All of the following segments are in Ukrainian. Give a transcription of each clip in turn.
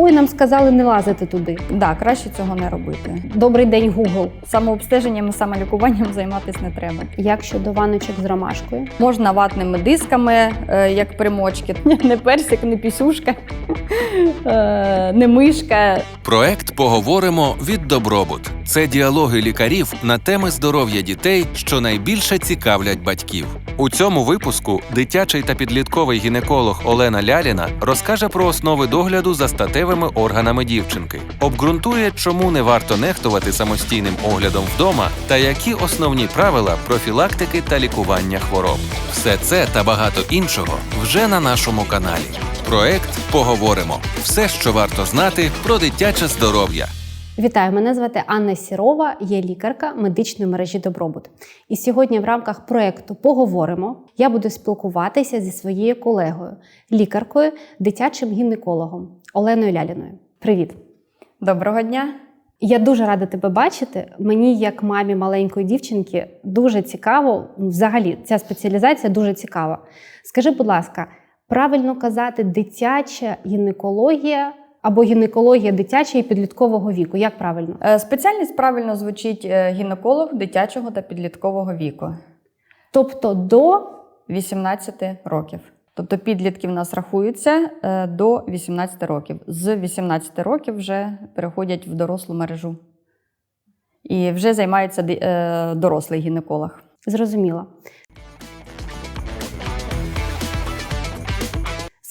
Ой, нам сказали не лазити туди. Да, краще цього не робити. Добрий день, Google. Самообстеженням і самолікуванням займатися не треба. Як щодо ваночок з ромашкою? Можна ватними дисками, е, як примочки. Не персик, не пісюшка, е, не мишка. Проект Поговоримо від Добробут. Це діалоги лікарів на теми здоров'я дітей, що найбільше цікавлять батьків. У цьому випуску дитячий та підлітковий гінеколог Олена Ляліна розкаже про основи догляду за статевими органами дівчинки, обґрунтує, чому не варто нехтувати самостійним оглядом вдома та які основні правила профілактики та лікування хвороб. Все це та багато іншого вже на нашому каналі. Проект Поговоримо. Все, що варто знати про дитяче здоров'я. Вітаю, мене звати Анна Сірова, я лікарка медичної мережі Добробут. І сьогодні в рамках проєкту Поговоримо я буду спілкуватися зі своєю колегою, лікаркою, дитячим гінекологом Оленою Ляліною. Привіт! Доброго дня. Я дуже рада тебе бачити. Мені, як мамі маленької дівчинки, дуже цікаво. Взагалі, ця спеціалізація дуже цікава. Скажи, будь ласка, правильно казати дитяча гінекологія або гінекологія дитяча і підліткового віку? Як правильно? Е, Спеціальність правильно звучить е, гінеколог дитячого та підліткового віку. Тобто до 18 років. Тобто підлітки в нас рахуються е, до 18 років. З 18 років вже переходять в дорослу мережу. І вже займається дорослий гінеколог. зрозуміла.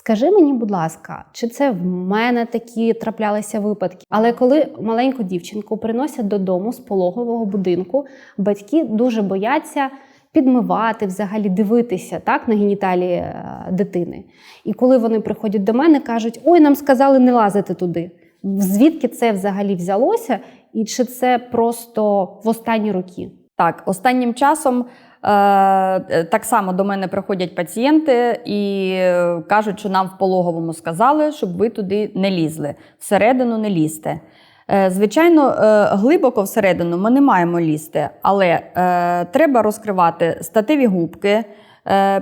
Скажи мені, будь ласка, чи це в мене такі траплялися випадки? Але коли маленьку дівчинку приносять додому з пологового будинку, батьки дуже бояться підмивати, взагалі дивитися так на геніталії е, дитини. І коли вони приходять до мене, кажуть: ой, нам сказали не лазити туди. Звідки це взагалі взялося, і чи це просто в останні роки? Так, останнім часом так само до мене приходять пацієнти і е, кажуть, що нам в пологовому сказали, щоб ви туди не лізли, всередину не лізьте. Е, Звичайно, е, глибоко всередину ми не маємо лізти, але е, треба розкривати статеві губки, е,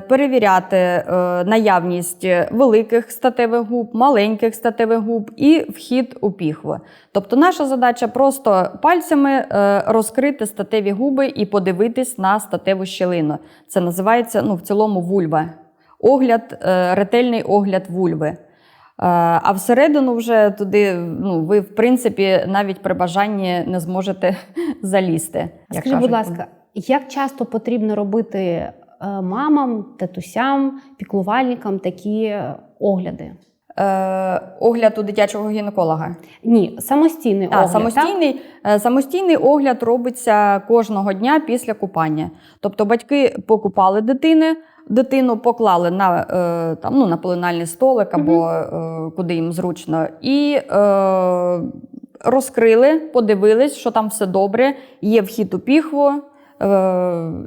перевіряти е, наявність великих статевих губ, маленьких статевих губ і вхід у піхву. Тобто наша задача просто пальцями е, розкрити статеві губи і подивитись на статеву щелину. Це називається ну, в цілому вульва. Огляд, е, ретельний огляд вульви. Е, А всередину вже туди, ну, ви, в принципі, навіть при бажанні не зможете залізти. Скажи, будь ласка, як часто потрібно робити е, мамам, татусям, піклувальникам такі е, огляди? Е, огляд у дитячого гінеколога. Ні, самостійний А, огляд. самостійний, е, самостійний огляд робиться кожного дня після купання. Тобто батьки покупали дитини, дитину поклали на, е, там, ну, на пеленальний столик або е, куди їм зручно, і е, розкрили, подивились, що там все добре, є вхід у піхву, е,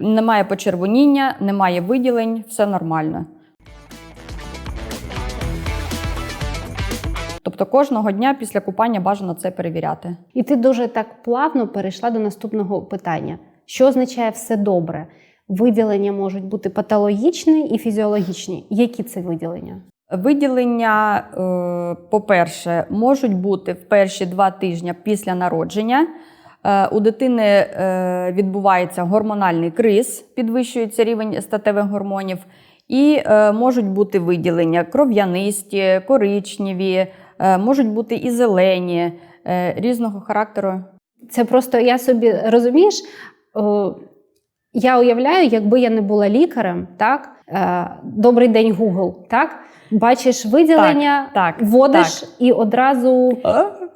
немає почервоніння, немає виділень, все нормально. Тобто кожного дня після купання бажано це перевіряти. І ти дуже так плавно перейшла до наступного питання: що означає все добре? Виділення можуть бути патологічні і фізіологічні. Які це виділення? Виділення, е, по-перше, можуть бути в перші два тижні після народження. Е, У дитини е, відбувається гормональний криз, підвищується рівень статевих гормонів, і е, можуть бути виділення кров'янисті, коричневі, можуть бути і зелені, різного характеру. Це просто я собі розумієш. Я уявляю, якби я не була лікарем, так добрий день, Google, так бачиш виділення, Так, так, вводиш і одразу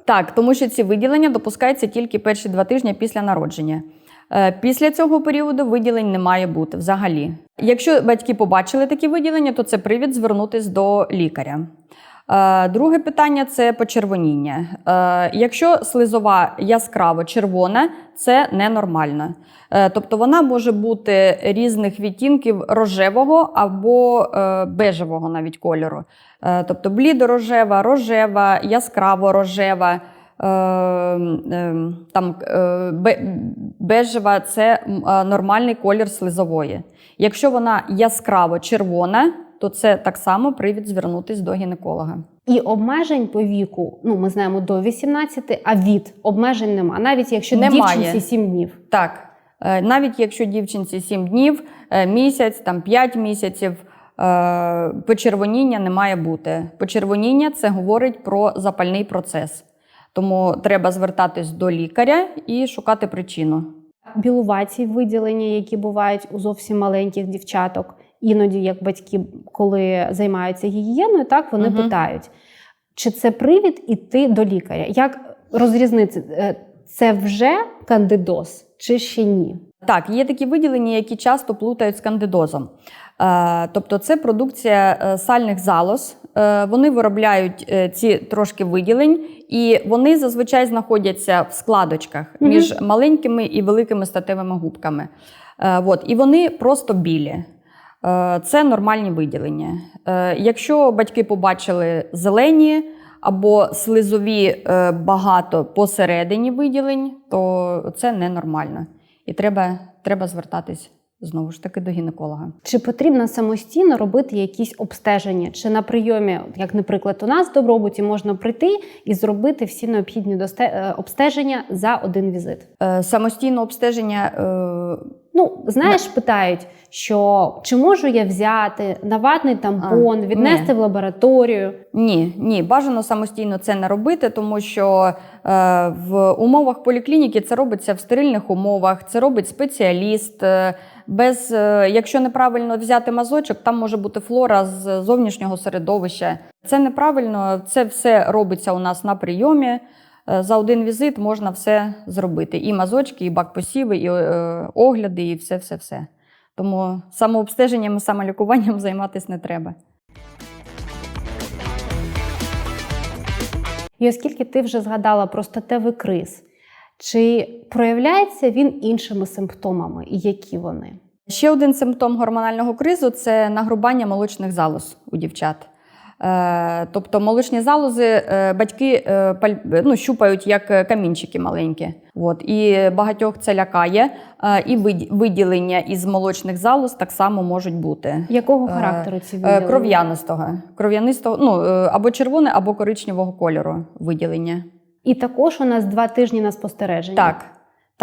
Так, тому що ці виділення допускаються тільки перші два тижні після народження. Е, Після цього періоду виділень не має бути взагалі. Якщо батьки побачили такі виділення, то це привід звернутися до лікаря. Е, Друге питання це почервоніння. Е, Якщо слизова яскраво червона, це ненормально. Е, Тобто вона може бути різних відтінків рожевого або бежевого навіть кольору. Тобто блідорожева, рожева, яскраво рожева. е, е, Там бежева це нормальний колір слизової. Якщо вона яскраво червона, то це так само привід звернутись до гінеколога. І обмежень по віку, ну ми знаємо до 18, а від обмежень нема. Навіть якщо Немає. дівчинці 7 днів. Так, е, навіть якщо дівчинці 7 днів, е, місяць, там 5 місяців, е, почервоніння не має бути. Почервоніння це говорить про запальний процес. Тому треба звертатись до лікаря і шукати причину. Білуваті виділення, які бувають у зовсім маленьких дівчаток, іноді як батьки, коли займаються гігієною, так вони Мгм. питають, чи це привід іти до лікаря? Як розрізнити, е, це вже кандидоз чи ще ні? Так, є такі виділення, які часто плутають з кандидозом. Е, тобто це продукція е, сальних залоз. Вони виробляють ці трошки виділень, і вони зазвичай знаходяться в складочках між маленькими і великими статевими губками. От, і вони просто білі. Е, Це нормальні виділення. Е, Якщо батьки побачили зелені або слизові е, багато посередині виділень, то це ненормально. І треба, треба звертатись знову ж таки до гінеколога. Чи потрібно самостійно робити якісь обстеження? Чи на прийомі, як, наприклад, у нас в добробуті можна прийти і зробити всі необхідні обстеження за один візит? Самостійне обстеження Ну, знаєш, питають, що чи можу я взяти наватний тампон, А, віднести ні. в лабораторію? Ні, ні, бажано самостійно це не робити, тому що е, в умовах поліклініки це робиться в стерильних умовах, це робить спеціаліст. Е, без, е, якщо неправильно взяти мазочок, там може бути флора з зовнішнього середовища. Це неправильно, це все робиться у нас на прийомі. Е, За один візит можна все зробити: і мазочки, і бак-посіви, і е, огляди, і все, все, все. Тому самообстеженням і самолікуванням займатися не треба. І оскільки ти вже згадала про статевий криз, чи проявляється він іншими симптомами, і які вони? Ще один симптом гормонального кризу це нагрубання молочних залоз у дівчат. Е, Тобто молочні залози е, батьки е, ну, щупають як камінчики маленькі. От. І багатьох це лякає. І виді- виділення із молочних залоз так само можуть бути. Якого характеру ці виділення? Кров'янистого. Кров'янистого, ну, або червоне, або коричневого кольору виділення. І також у нас два тижні на спостереження. Так.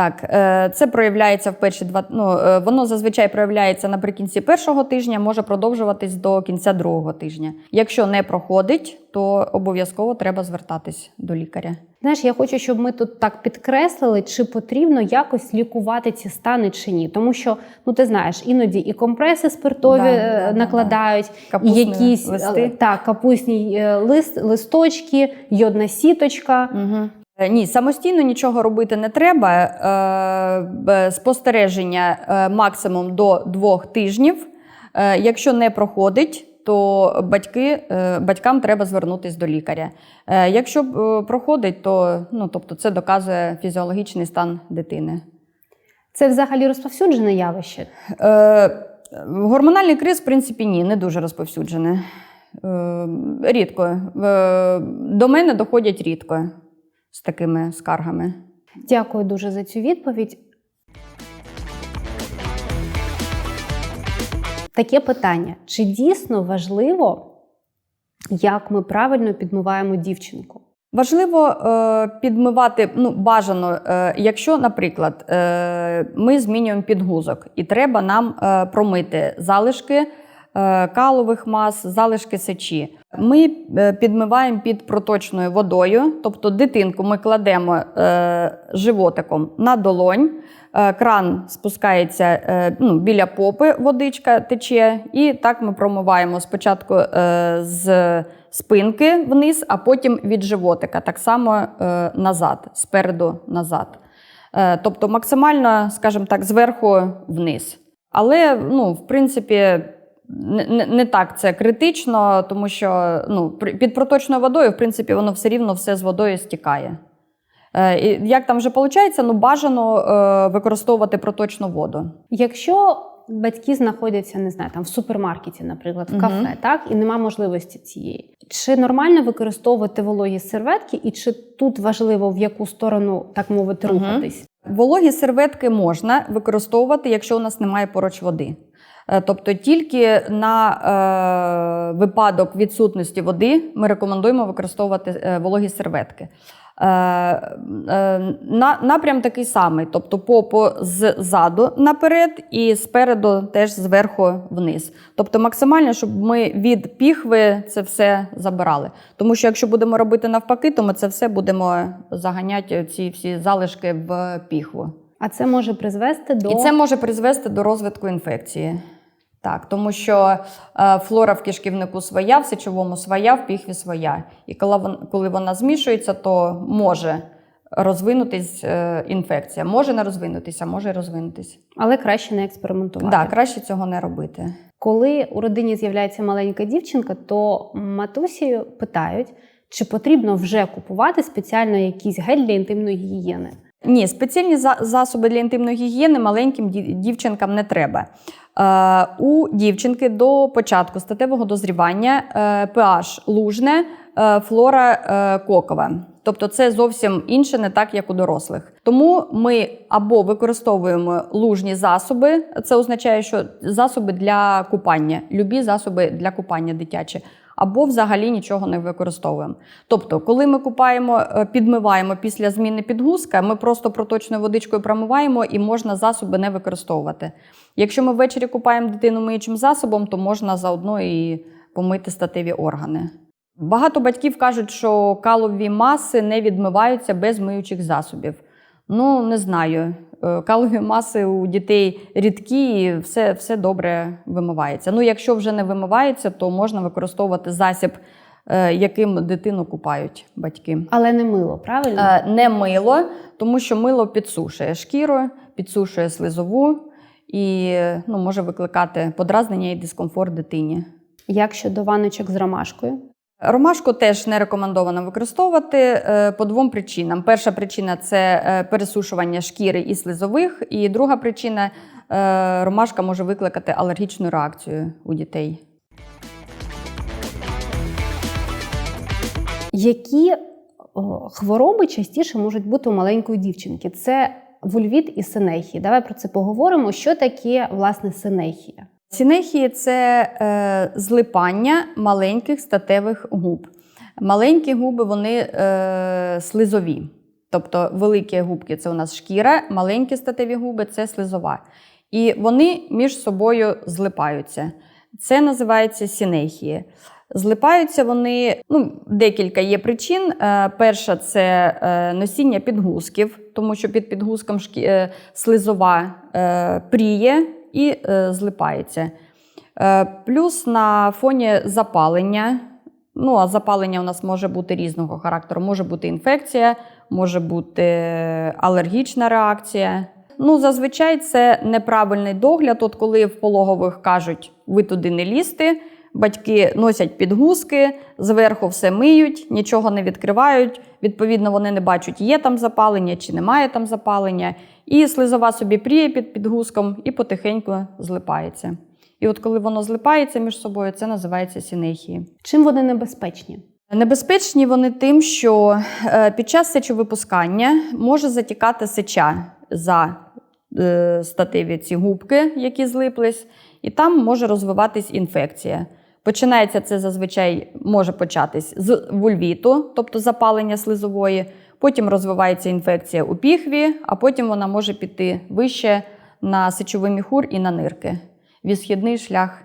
Так, е, це проявляється в перші два. Ну е, воно зазвичай проявляється наприкінці першого тижня, може продовжуватись до кінця другого тижня. Якщо не проходить, то обов'язково треба звертатись до лікаря. Знаєш, я хочу, щоб ми тут так підкреслили, чи потрібно якось лікувати ці стани чи ні. Тому що, ну ти знаєш, іноді і компреси спиртові Да, е, да, да, накладають, і якісь листи. так, капусні лист, листочки, йодна сіточка. Угу. Ні, самостійно нічого робити не треба. Е, Спостереження е, максимум до двох тижнів. Е, Якщо не проходить, то батьки, е, батькам треба звернутися до лікаря. Е, Якщо е, проходить, то ну, тобто це доказує фізіологічний стан дитини. Це взагалі розповсюджене явище. Е, Гормональний криз, в принципі, ні, не дуже розповсюджений. Е, Рідко. Е, До мене доходять рідко з такими скаргами. Дякую дуже за цю відповідь. Таке питання: чи дійсно важливо, як ми правильно підмиваємо дівчинку? Важливо е, підмивати ну, бажано, е, якщо, наприклад, е, ми змінюємо підгузок, і треба нам е, промити залишки е, калових мас, залишки сечі. Ми е, підмиваємо під проточною водою, тобто дитинку ми кладемо е, животиком на долонь. е, Кран спускається е, ну, біля попи, водичка тече, і так ми промиваємо спочатку е, з спинки вниз, а потім від животика, так само е, назад, спереду назад. Е, тобто максимально, скажімо так, зверху вниз. Але, ну, в принципі, не, не, так це критично, тому що ну, під проточною водою, в принципі, воно все рівно все з водою стікає. Е, і як там вже виходить, ну, бажано е, використовувати проточну воду. Якщо батьки знаходяться, не знаю, там в супермаркеті, наприклад, в кафе, так і нема можливості цієї, чи нормально використовувати вологі серветки, і чи тут важливо в яку сторону, так мовити, рухатись? Вологі серветки можна використовувати, якщо у нас немає поруч води. Е, Тобто тільки на е, випадок відсутності води ми рекомендуємо використовувати е, вологі серветки. На, напрям такий самий, тобто попу ззаду наперед і спереду теж зверху вниз. Тобто максимально, щоб ми від піхви це все забирали. Тому що якщо будемо робити навпаки, то ми це все будемо заганяти ці всі залишки в піхву. А це може призвести до І це може призвести до розвитку інфекції. Так, тому що е, флора в кишківнику своя, в сечовому своя, в піхві своя. І коли вона, коли вона змішується, то може розвинутись е, інфекція. Може не розвинутися, може розвинутися. але краще не експериментувати. Так, краще цього не робити. Коли у родині з'являється маленька дівчинка, то матусі питають, чи потрібно вже купувати спеціально якийсь гель для інтимної гігієни. Ні, спеціальні за- засоби для інтимної гігієни маленьким дівчинкам не треба. Е, у дівчинки до початку статевого дозрівання е, pH лужне, е, флора кокове. Тобто це зовсім інше, не так, як у дорослих. Тому ми або використовуємо лужні засоби, це означає, що засоби для купання, любі засоби для купання дитячі, або взагалі нічого не використовуємо. Тобто, коли ми купаємо, е, підмиваємо після зміни підгузка, ми просто проточною водичкою промиваємо і можна засоби не використовувати. Якщо ми ввечері купаємо дитину миючим засобом, то можна заодно і помити статеві органи. Багато батьків кажуть, що калові маси не відмиваються без миючих засобів. Ну, не знаю. Е, Калові маси у дітей рідкі, і все, все добре вимивається. Ну, якщо вже не вимивається, то можна використовувати засіб, е, яким дитину купають батьки. Але не мило, правильно? Е, Не мило, тому що мило підсушує шкіру, підсушує слизову і ну, може викликати подразнення і дискомфорт дитині. Як щодо ваночок з ромашкою? Ромашку теж не рекомендовано використовувати е, по двом причинам. Перша причина це е, пересушування шкіри і слизових, і друга причина е, ромашка може викликати алергічну реакцію у дітей. Які хвороби частіше можуть бути у маленької дівчинки? Це вульвіт і синехія. Давай про це поговоримо. Що таке власне синехія? Сінехії це е, злипання маленьких статевих губ. Маленькі губи вони е, слизові. Тобто великі губки це у нас шкіра, маленькі статеві губи це слизова. І вони між собою злипаються. Це називається сінехії. Злипаються вони, ну, декілька є причин. Е, перша це е, носіння підгузків, тому що під підгузком е, слизова пріє і е, злипається. Е, плюс на фоні запалення. Ну, а запалення у нас може бути різного характеру. Може бути інфекція, може бути алергічна реакція. Ну, зазвичай це неправильний догляд. От коли в пологових кажуть, ви туди не лізьте, батьки носять підгузки, зверху все миють, нічого не відкривають. Відповідно, вони не бачать, є там запалення чи немає там запалення. І слизова собі пріє під підгузком і потихеньку злипається. І от коли воно злипається між собою, це називається сінехії. Чим вони небезпечні? Небезпечні вони тим, що е, під час сечовипускання може затікати сеча за е, статеві ці губки, які злиплись, і там може розвиватись інфекція. Починається це зазвичай може початись з вульвіту, тобто запалення слизової. Потім розвивається інфекція у піхві, а потім вона може піти вище на сечовий міхур і на нирки. Вісхідний шлях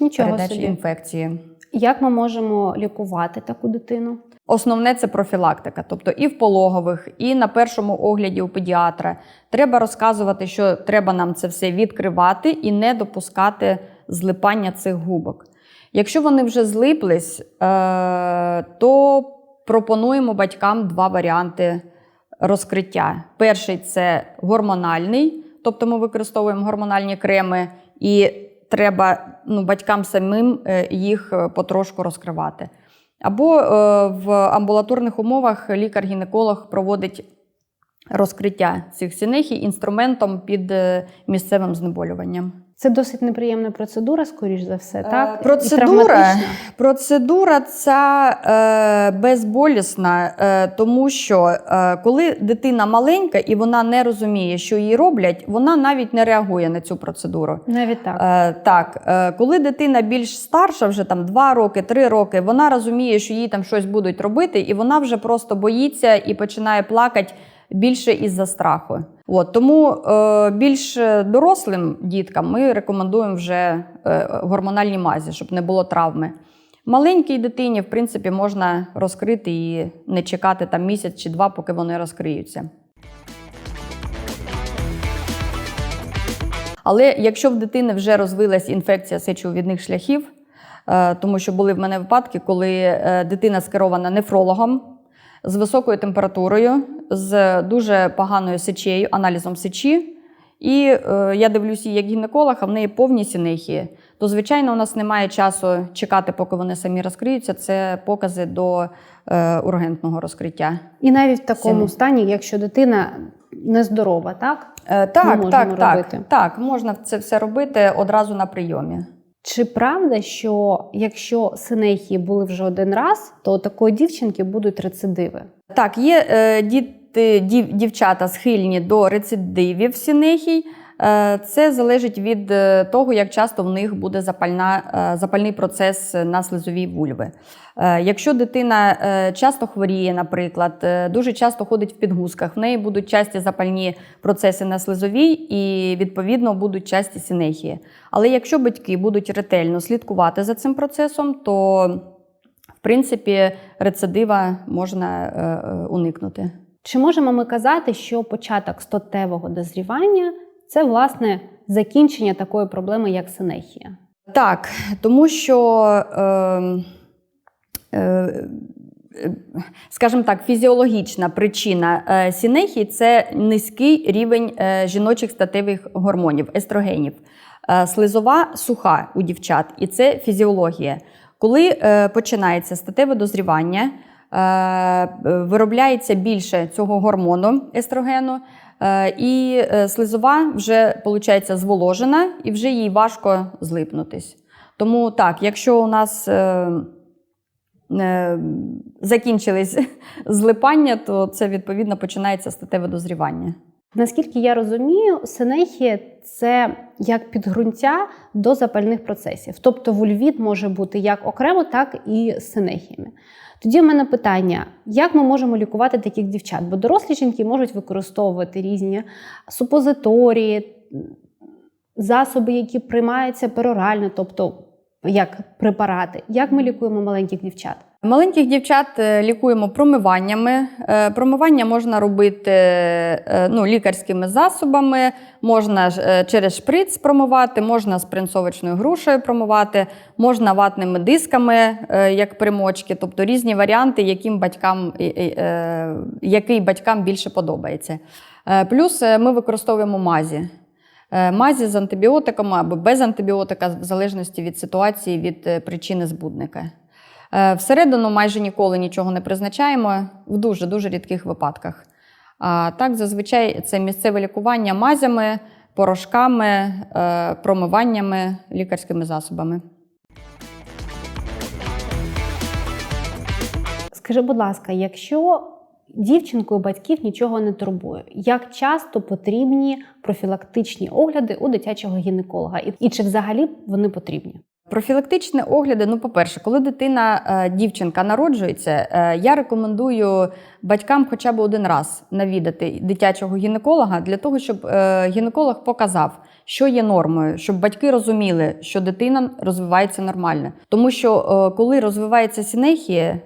Нічого передачі собі. інфекції. Як ми можемо лікувати таку дитину? Основне це профілактика. Тобто і в пологових, і на першому огляді у педіатра треба розказувати, що треба нам це все відкривати і не допускати злипання цих губок. Якщо вони вже злиплись, е, то пропонуємо батькам два варіанти розкриття. Перший це гормональний, тобто ми використовуємо гормональні креми, і треба ну, батькам самим е, їх е, потрошку розкривати. Або в амбулаторних умовах лікар-гінеколог проводить розкриття цих синехій інструментом під місцевим знеболюванням. Це досить неприємна процедура, скоріш за все, так? Процедура? травматична. Процедура ця е, безболісна, е, тому що е, коли дитина маленька і вона не розуміє, що їй роблять, вона навіть не реагує на цю процедуру. Навіть так. Е, так, е, коли дитина більш старша, вже там 2 роки, 3 роки, вона розуміє, що їй там щось будуть робити, і вона вже просто боїться і починає плакати більше із-за страху. От, тому е, більш дорослим діткам ми рекомендуємо вже е, гормональні мазі, щоб не було травми. Маленькій дитині, в принципі, можна розкрити і не чекати там місяць чи два, поки вони розкриються. Але якщо в дитини вже розвилась інфекція сечовідних шляхів, е, тому що були в мене випадки, коли е, дитина скерована нефрологом з високою температурою, з дуже поганою сечею, аналізом сечі. І е, я дивлюся її як гінеколог, а в неї повні сінехії. То, звичайно, у нас немає часу чекати, поки вони самі розкриються. Це покази до е, ургентного розкриття. І навіть в такому Сіни. стані, якщо дитина нездорова, так? Е, так, так, так, робити. так, можна це все робити одразу на прийомі. Чи правда, що якщо синехії були вже один раз, то такої дівчинки будуть рецидиви? Так, є е, діти, дів, дівчата схильні до рецидивів синехій. Е, це залежить від е, того, як часто в них буде запальна, е, запальний процес на слизовій вульви. Якщо дитина часто хворіє, наприклад, дуже часто ходить в підгузках, в неї будуть часті запальні процеси на слизовій і, відповідно, будуть часті синехії. Але якщо батьки будуть ретельно слідкувати за цим процесом, то в принципі рецидива можна уникнути. Чи можемо ми казати, що початок статевого дозрівання це власне закінчення такої проблеми, як синехія? Так, тому що, е, е, скажімо так, фізіологічна причина е, сінехії це низький рівень е, жіночих статевих гормонів, естрогенів. Е, слизова суха у дівчат, і це фізіологія. Коли починається статеве дозрівання, виробляється більше цього гормону естрогену, і е, слизова вже виходить зволожена, і вже їй важко злипнутись. Тому так, якщо у нас е, е, закінчились злипання, то це відповідно починається статеве дозрівання. Наскільки я розумію, синехія це як підґрунтя до запальних процесів. Тобто вульвіт може бути як окремо, так і з синехіями. Тоді в мене питання: як ми можемо лікувати таких дівчат? Бо дорослі жінки можуть використовувати різні супозиторії, засоби, які приймаються перорально, тобто як препарати. Як ми лікуємо маленьких дівчат? Маленьких дівчат е, лікуємо промиваннями. Е, Промивання можна робити е, ну, лікарськими засобами, можна через шприц промивати, можна спринцовочною грушею промивати, можна ватними дисками, як примочки, тобто різні варіанти, яким батькам, який батькам більше подобається. Плюс ми використовуємо мазі. Мазі з антибіотиками або без антибіотика, в залежності від ситуації, від причини збудника. Е, Всередину майже ніколи нічого не призначаємо в дуже-дуже рідких випадках. А так, зазвичай це місцеве лікування мазями, порошками, е, промиваннями, лікарськими засобами. Скажи, будь ласка, якщо дівчинкою батьків нічого не турбує, як часто потрібні профілактичні огляди у дитячого гінеколога? І, і чи взагалі вони потрібні? Профілактичні огляди, ну, по-перше, коли дитина, е, дівчинка народжується, е, я рекомендую батькам хоча б один раз навідати дитячого гінеколога для того, щоб е, гінеколог показав, що є нормою, щоб батьки розуміли, що дитина розвивається нормально. Тому що коли розвивається сінехія,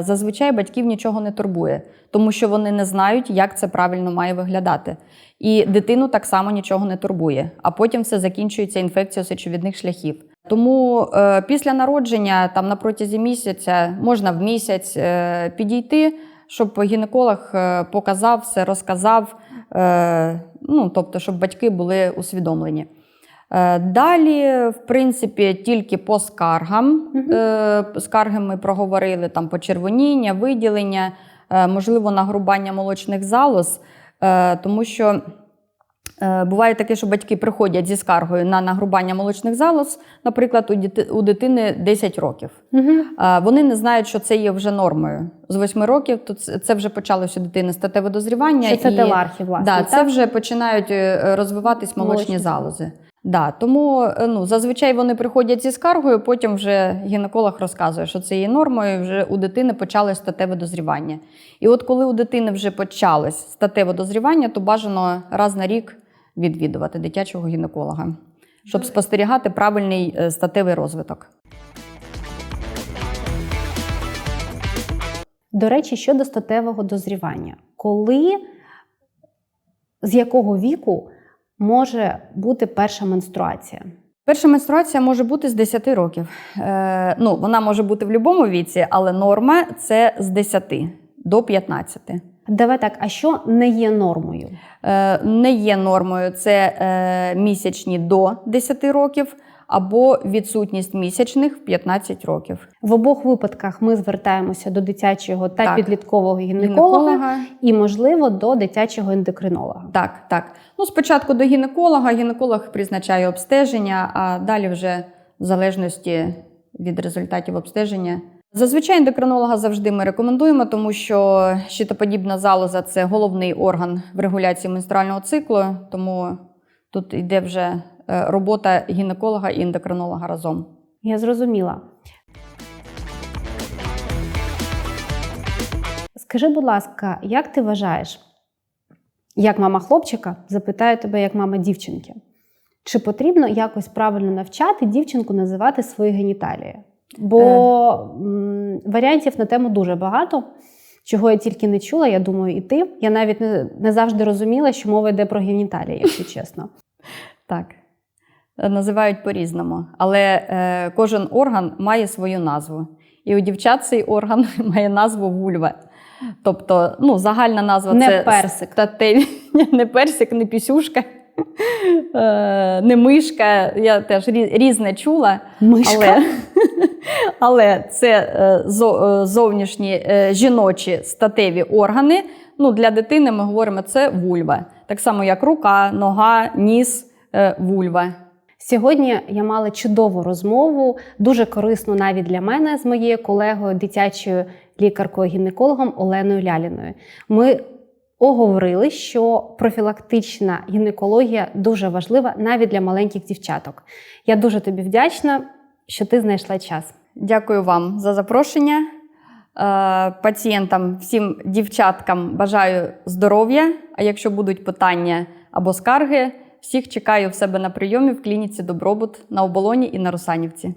зазвичай батьків нічого не турбує, тому що вони не знають, як це правильно має виглядати. І дитину так само нічого не турбує, а потім все закінчується інфекцією сечовідних шляхів. Тому е, після народження, там на протязі місяця, можна в місяць е, підійти, щоб гінеколог е, показав все, розказав, е, ну, тобто, щоб батьки були усвідомлені. Е, Далі, в принципі, тільки по скаргам. Е, Скарги ми проговорили там почервоніння, виділення, е, можливо, нагрубання молочних залоз, е, тому що Буває таке, що батьки приходять зі скаргою на нагрубання молочних залоз, наприклад, у дитини 10 років. Угу. Вони не знають, що це є вже нормою. З 8 років то це вже почалося у дитини статеве дозрівання. Що це і- телархи, власне. Да, так? це вже починають е, розвиватись молочні, Молочні залози. Да, тому е, ну, зазвичай вони приходять зі скаргою, потім вже гінеколог розказує, що це є нормою, і вже у дитини почалось статеве дозрівання. І от коли у дитини вже почалось статеве дозрівання, то бажано раз на рік відвідувати дитячого гінеколога, щоб спостерігати правильний е, статевий розвиток. До речі, щодо статевого дозрівання, коли з якого віку може бути перша менструація? Перша менструація може бути з 10 років. Е, ну, вона може бути в будь-якому віці, але норма це з 10 до 15. Давай так, а що не є нормою? Е, не є нормою це е, місячні до 10 років або відсутність місячних в 15 років. В обох випадках ми звертаємося до дитячого та Так. підліткового гінеколога, і, можливо, до дитячого ендокринолога. Так, так. Ну, спочатку до гінеколога. Гінеколог призначає обстеження, а далі вже в залежності від результатів обстеження. Зазвичай ендокринолога завжди ми рекомендуємо, тому що щитоподібна залоза це головний орган в регуляції менструального циклу, тому тут йде вже робота гінеколога і ендокринолога разом. Я зрозуміла. Скажи, будь ласка, як ти вважаєш, як мама хлопчика, запитаю тебе, як мама дівчинки, чи потрібно якось правильно навчати дівчинку називати свої геніталії? Бо м, варіантів на тему дуже багато. Чого я тільки не чула, я думаю, і ти. Я навіть не, не завжди розуміла, що мова йде про геніталії, якщо чесно. Так. Е, Називають по-різному. Але е, кожен орган має свою назву. І у дівчат цей орган має назву вульва. Тобто, ну, загальна назва Не це персик. статеві. Не персик, не пісюшка, е, не мишка. Я теж різне чула. Мишка. Але, але це зо- зовнішні жіночі статеві органи. Ну, для дитини ми говоримо, це вульва. Так само, як рука, нога, ніс, вульва. Сьогодні я мала чудову розмову, дуже корисну навіть для мене з моєю колегою, дитячою лікаркою-гінекологом Оленою Ляліною. Ми оговорили, що профілактична гінекологія дуже важлива навіть для маленьких дівчаток. Я дуже тобі вдячна, що ти знайшла час. Дякую вам за запрошення. Е, Пацієнтам, всім дівчаткам бажаю здоров'я. А якщо будуть питання або скарги, всіх чекаю в себе на прийомі в клініці Добробут на оболоні і на Русанівці.